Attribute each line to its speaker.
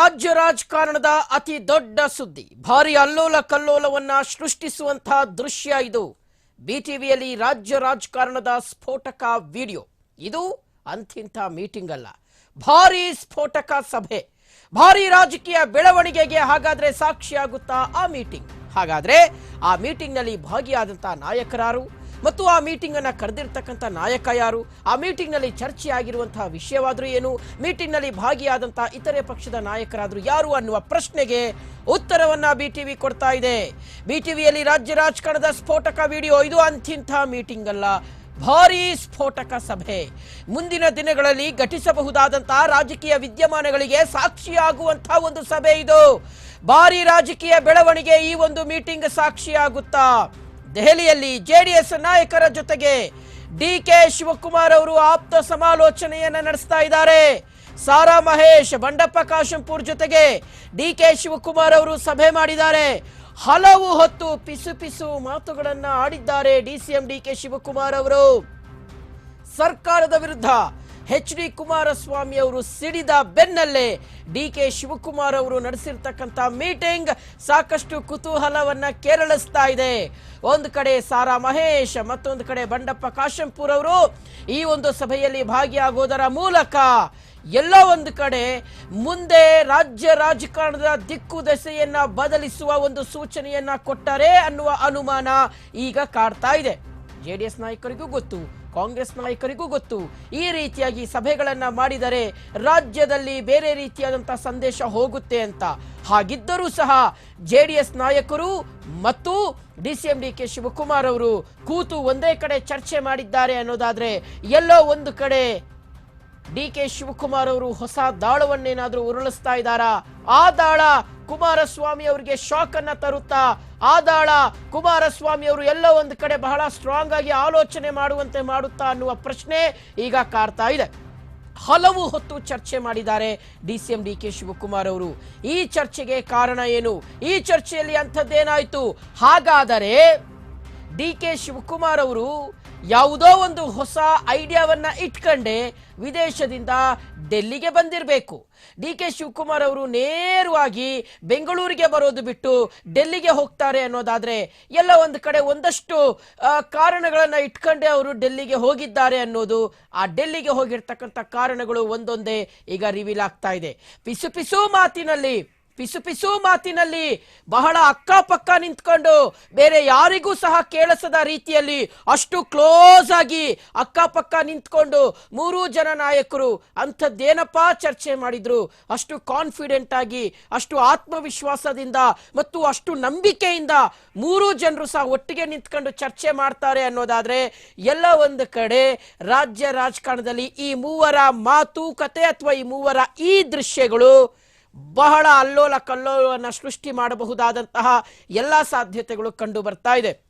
Speaker 1: ರಾಜ್ಯ ರಾಜಕಾರಣದ ಅತಿ ದೊಡ್ಡ ಸುದ್ದಿ. ಭಾರಿ ಅಲ್ಲೋಲ ಕಲ್ಲೋಲವನ್ನ ಸೃಷ್ಟಿಸುವಂತಹ ದೃಶ್ಯ ಇದು. ಬಿಟಿವಿಯಲ್ಲಿ ರಾಜ್ಯ ರಾಜಕಾರಣದ ಸ್ಫೋಟಕ ವಿಡಿಯೋ. ಇದು ಅಂತಿಂಥ ಮೀಟಿಂಗ್ ಅಲ್ಲ. ಭಾರಿ ಸ್ಫೋಟಕ ಸಭೆ. ಭಾರಿ ರಾಜಕೀಯ ಬೆಳವಣಿಗೆಗೆ ಹಾಗಾದ್ರೆ ಸಾಕ್ಷಿಯಾಗುತ್ತಾ ಆ ಮೀಟಿಂಗ್. ಹಾಗಾದ್ರೆ ಆ ಮೀಟಿಂಗ್ನಲ್ಲಿ ಭಾಗಿಯಾದಂತಹ ನಾಯಕರಾರು ಮತ್ತು ಆ ಮೀಟಿಂಗ್ ಅನ್ನ ಕರೆದಿರ್ತಕ್ಕಂಥ ನಾಯಕ ಯಾರು? ಆ ಮೀಟಿಂಗ್ನಲ್ಲಿ ಚರ್ಚೆ ಆಗಿರುವಂತಹ ವಿಷಯವಾದ್ರೂ ಏನು? ಮೀಟಿಂಗ್ನಲ್ಲಿ ಭಾಗಿಯಾದಂತಹ ಇತರೆ ಪಕ್ಷದ ನಾಯಕರಾದರೂ ಯಾರು ಅನ್ನುವ ಪ್ರಶ್ನೆಗೆ ಉತ್ತರವನ್ನ ಬಿಟಿವಿ ಕೊಡ್ತಾ ಇದೆ. ಬಿಟಿವಿಯಲ್ಲಿ ರಾಜ್ಯ ರಾಜಕಾರಣದ ಸ್ಫೋಟಕ ವಿಡಿಯೋ. ಇದು ಅಂತಿಂಥ ಮೀಟಿಂಗ್ ಅಲ್ಲ. ಭಾರೀ ಸ್ಫೋಟಕ ಸಭೆ. ಮುಂದಿನ ದಿನಗಳಲ್ಲಿ ಘಟಿಸಬಹುದಾದಂತಹ ರಾಜಕೀಯ ವಿದ್ಯಮಾನಗಳಿಗೆ ಸಾಕ್ಷಿಯಾಗುವಂತಹ ಒಂದು ಸಭೆ ಇದು. ಭಾರಿ ರಾಜಕೀಯ ಬೆಳವಣಿಗೆ ಈ ಒಂದು ಮೀಟಿಂಗ್ ಸಾಕ್ಷಿಯಾಗುತ್ತಾ? ದೆಹಲಿಯಲ್ಲಿ ಜೆಡಿಎಸ್ ನಾಯಕರ ಜೊತೆಗೆ ಡಿ ಕೆ ಶಿವಕುಮಾರ್ ಅವರು ಆಪ್ತ ಸಮಾಲೋಚನೆಯನ್ನ ನಡೆಸ್ತಾ ಇದ್ದಾರೆ. ಸಾರಾ ಮಹೇಶ್, ಬಂಡಪ್ಪ ಕಾಶಂಪುರ್ ಜೊತೆಗೆ ಡಿ ಕೆ ಶಿವಕುಮಾರ್ ಅವರು ಸಭೆ ಮಾಡಿದ್ದಾರೆ. ಹಲವು ಹೊತ್ತು ಪಿಸು ಪಿಸು ಮಾತುಗಳನ್ನ ಆಡಿದ್ದಾರೆ ಡಿ ಸಿ ಡಿ ಶಿವಕುಮಾರ್ ಅವರು. ಸರ್ಕಾರದ ವಿರುದ್ಧ ಎಚ್ ಡಿ ಕುಮಾರಸ್ವಾಮಿ ಅವರು ಸಿಡಿದ ಬೆನ್ನಲ್ಲೇ ಡಿ ಕೆ ಶಿವಕುಮಾರ್ ಅವರು ನಡೆಸಿರ್ತಕ್ಕಂಥ ಮೀಟಿಂಗ್ ಸಾಕಷ್ಟು ಕುತೂಹಲವನ್ನ ಕೇರಳಿಸ್ತಾ ಇದೆ. ಒಂದು ಕಡೆ ಸಾರಾ ಮಹೇಶ್, ಮತ್ತೊಂದು ಕಡೆ ಬಂಡಪ್ಪ ಕಾಶಂಪುರ್ ಅವರು ಈ ಒಂದು ಸಭೆಯಲ್ಲಿ ಭಾಗಿಯಾಗೋದರ ಮೂಲಕ ಎಲ್ಲ ಒಂದು ಕಡೆ ಮುಂದೆ ರಾಜ್ಯ ರಾಜಕಾರಣದ ದಿಕ್ಕು ದಶೆಯನ್ನ ಬದಲಿಸುವ ಒಂದು ಸೂಚನೆಯನ್ನ ಕೊಟ್ಟರೆ ಅನ್ನುವ ಅನುಮಾನ ಈಗ ಕಾಡ್ತಾ ಇದೆ. ಜೆಡಿಎಸ್ ನಾಯಕರಿಗೂ ಗೊತ್ತು. ಕಾಂಗ್ರೆಸ್ ನಾಯಕರಿಗೂ ಗೊತ್ತು. ಈ ರೀತಿಯಾಗಿ ಸಭೆಗಳನ್ನ ಮಾಡಿದರೆ ರಾಜ್ಯದಲ್ಲಿ ಬೇರೆ ರೀತಿಯಾದಂತಹ ಸಂದೇಶ ಹೋಗುತ್ತೆ ಅಂತ. ಹಾಗಿದ್ದರೂ ಸಹ ಜೆಡಿಎಸ್ ನಾಯಕರು ಮತ್ತು D C M D K Shivakumar ಅವರು ಕೂತು ಒಂದೇ ಕಡೆ ಚರ್ಚೆ ಮಾಡಿದ್ದಾರೆ ಅನ್ನೋದಾದ್ರೆ ಎಲ್ಲೋ ಒಂದು ಕಡೆ ಡಿ ಕೆ ಶಿವಕುಮಾರ್ ಅವರು ಹೊಸ ದಾಳವನ್ನೇನಾದರೂ ಉರುಳಿಸ್ತಾ ಇದ್ದಾರಾ? ಆ ದಾಳ ಕುಮಾರಸ್ವಾಮಿ ಅವರಿಗೆ ಶಾಕ್ ಅನ್ನ ತರುತ್ತಾ ಆದಾಳ ಕುಮಾರಸ್ವಾಮಿ ಅವರು ಎಲ್ಲೋ ಒಂದು ಕಡೆ ಬಹಳ ಸ್ಟ್ರಾಂಗ್ ಆಗಿ ಆಲೋಚನೆ ಮಾಡುವಂತೆ ಮಾಡುತ್ತಾ ಅನ್ನುವ ಪ್ರಶ್ನೆ ಈಗ ಕಾಡ್ತಾ ಇದೆ. ಹಲವು ಹೊತ್ತು ಚರ್ಚೆ ಮಾಡಿದ್ದಾರೆ D C M D K Shivakumar ಅವರು. ಈ ಚರ್ಚೆಗೆ ಕಾರಣ ಏನು? ಈ ಚರ್ಚೆಯಲ್ಲಿ ಅಂಥದ್ದೇನಾಯಿತು? ಹಾಗಾದರೆ ಡಿ ಕೆ ಶಿವಕುಮಾರ್ ಅವರು ಯಾವುದೋ ಒಂದು ಹೊಸ ಐಡಿಯಾವನ್ನ ಇಟ್ಕೊಂಡೆ ವಿದೇಶದಿಂದ ಡೆಲ್ಲಿಗೆ ಬಂದಿರಬೇಕು. ಡಿ ಕೆ ಶಿವಕುಮಾರ್ ಅವರು ನೇರವಾಗಿ ಬೆಂಗಳೂರಿಗೆ ಬರೋದು ಬಿಟ್ಟು ಡೆಲ್ಲಿಗೆ ಹೋಗ್ತಾರೆ ಅನ್ನೋದಾದ್ರೆ ಎಲ್ಲ ಒಂದು ಕಡೆ ಒಂದಷ್ಟು ಕಾರಣಗಳನ್ನು ಇಟ್ಕೊಂಡೆ ಅವರು ಡೆಲ್ಲಿಗೆ ಹೋಗಿದ್ದಾರೆ ಅನ್ನೋದು, ಆ ಡೆಲ್ಲಿಗೆ ಹೋಗಿರ್ತಕ್ಕಂಥ ಕಾರಣಗಳು ಒಂದೊಂದೇ ಈಗ ರಿವೀಲ್ ಆಗ್ತಾ ಇದೆ. ಪಿಸು ಪಿಸು ಮಾತಿನಲ್ಲಿ ಪಿಸು ಪಿಸು ಮಾತಿನಲ್ಲಿ ಬಹಳ ಅಕ್ಕಪಕ್ಕ ನಿಂತ್ಕೊಂಡು ಬೇರೆ ಯಾರಿಗೂ ಸಹ ಕೇಳಿಸದ ರೀತಿಯಲ್ಲಿ ಅಷ್ಟು ಕ್ಲೋಸ್ ಆಗಿ ಅಕ್ಕಪಕ್ಕ ನಿಂತ್ಕೊಂಡು ಮೂರೂ ಜನ ನಾಯಕರು ಅಂಥದ್ದೇನಪ್ಪ ಚರ್ಚೆ ಮಾಡಿದ್ರು. ಅಷ್ಟು ಕಾನ್ಫಿಡೆಂಟ್ ಆಗಿ, ಅಷ್ಟು ಆತ್ಮವಿಶ್ವಾಸದಿಂದ ಮತ್ತು ಅಷ್ಟು ನಂಬಿಕೆಯಿಂದ ಮೂರೂ ಜನರು ಸಹ ಒಟ್ಟಿಗೆ ನಿಂತ್ಕೊಂಡು ಚರ್ಚೆ ಮಾಡ್ತಾರೆ ಅನ್ನೋದಾದ್ರೆ ಎಲ್ಲ ಒಂದು ಕಡೆ ರಾಜ್ಯ ರಾಜಕಾರಣದಲ್ಲಿ ಈ ಮೂವರ ಮಾತುಕತೆ ಅಥವಾ ಈ ಮೂವರ ಈ ದೃಶ್ಯಗಳು ಬಹಳ ಅಲ್ಲೋಲ ಕಲ್ಲೋಲವನ್ನು ಸೃಷ್ಟಿ ಮಾಡಬಹುದಾದಂತಹ ಎಲ್ಲ ಸಾಧ್ಯತೆಗಳು ಕಂಡು ಬರ್ತಾ ಇದೆ.